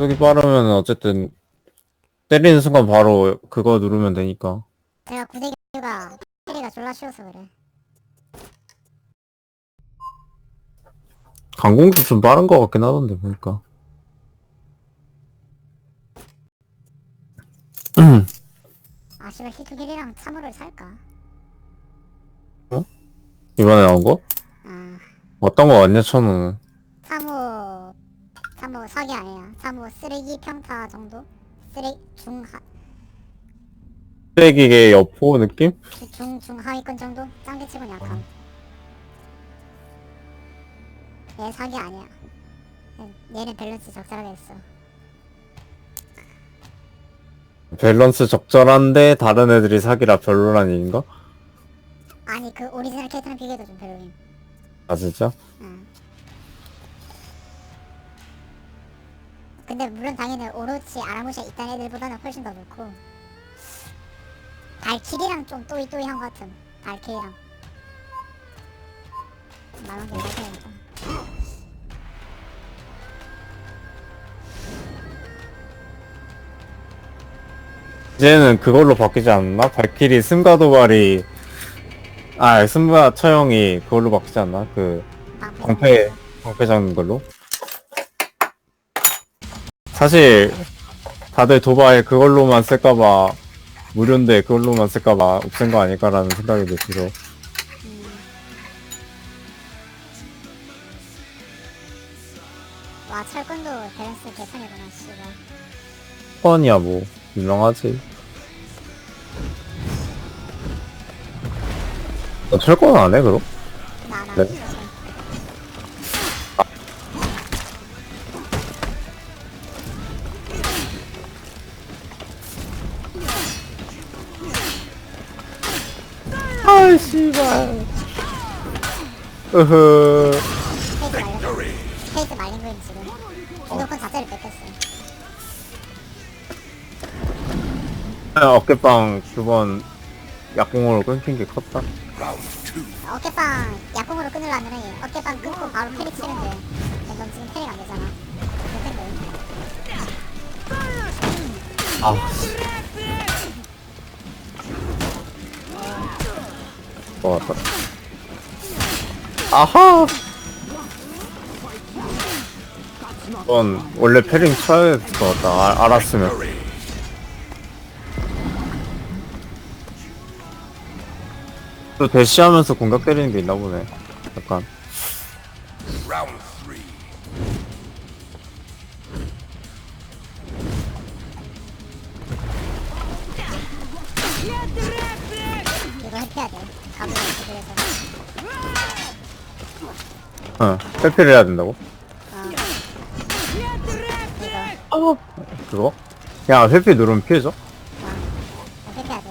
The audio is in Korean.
속이 빠르면 어쨌든 때리는 순간 바로 그거 누르면 되니까. 제가 구대기가 캐리가 졸라 쉬워서 그래. 강공도 좀 빠른 것 같긴 하던데 보니까. 아 씨발 히트 캐리랑 참호를 살까? 이번에 나온 거? 아 어떤 거 같냐 천우는? 사기 아니야. 참호 쓰레기 평타 정도? 쓰레 중하 쓰레기계 여포 느낌? 중 중 하위권 정도? 짱개 치곤 약함. 얘 사기 아니야. 얘- 얘는 밸런스 적절하게 했어. 밸런스 적절한데 다른 애들이 사기라 별로란 얘기인가? 아니 그 오리지널 캐릭터랑 비교해도 좀 별로임. 아 진짜? 응. 근데 물론 당연히 오로치 아라무시에 있던 애들보다는 훨씬 더 좋고 발키리랑 좀 또이또이한 것 같은 발키리랑 만원개 발키리니까 이제는 그걸로 바뀌지 않나? 발키리 승가 도발이 아 승가 처형이 그걸로 바뀌지 않나? 그 방패 방패 잡는 걸로? 사실 다들 도발 그걸로만 쓸까봐 무료인데 그걸로만 쓸까봐 없앤 거 아닐까라는 생각이 좀 들어. 와 철권도 밸런스 개판이구나 씨발 뻔이야 뭐 유명하지. 너 철권 안 해 그럼? 나나 네. 아 씨발. 으흐. 페이스 말린 페이스 말린 거임 지금 주도권 자체를 뺏겼어 어깨빵 두번 약공으로 끊긴 게 컸다. 어깨빵 약공으로 끊으려면 어깨빵 끊고 바로 캐리 치는데 넌 지금 캐리가 안 되잖아 몇 생각해 아. 좋았다. 아하! 이건 원래 패링 쳐야 될것 같다. 아, 알았으면. 또 대시하면서 공격 때리는 게 있나 보네. 약간. 그래서 어, 회피를 해야 된다고? 이거 그거? 그냥 회피 누르면 피해져? 이거 해피해야 돼